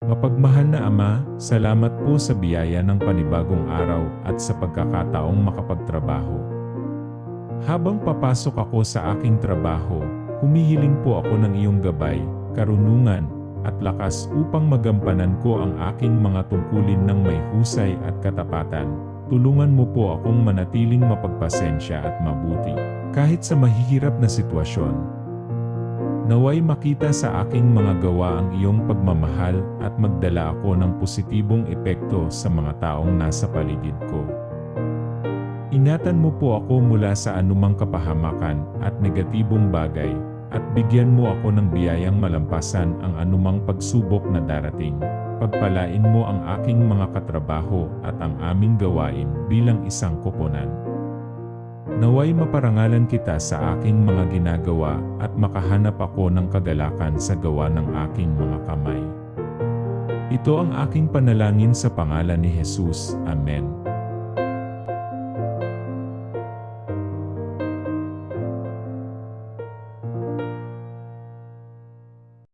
Mapagmahal na Ama, salamat po sa biyaya ng panibagong araw at sa pagkakataong makapagtrabaho. Habang papasok ako sa aking trabaho, humihiling po ako ng iyong gabay, karunungan, at lakas upang magampanan ko ang aking mga tungkulin ng may husay at katapatan. Tulungan mo po akong manatiling mapagpasensya at mabuti, kahit sa mahihirap na sitwasyon. Naway makita sa aking mga gawa ang iyong pagmamahal at magdala ako ng positibong epekto sa mga taong nasa paligid ko. Ingatan mo po ako mula sa anumang kapahamakan at negatibong bagay at bigyan mo ako ng biyayang malampasan ang anumang pagsubok na darating. Pagpalain mo ang aking mga katrabaho at ang aming gawain bilang isang koponan. Naway maparangalan kita sa aking mga ginagawa at makahanap ako ng kagalakan sa gawa ng aking mga kamay. Ito ang aking panalangin sa pangalan ni Jesus. Amen.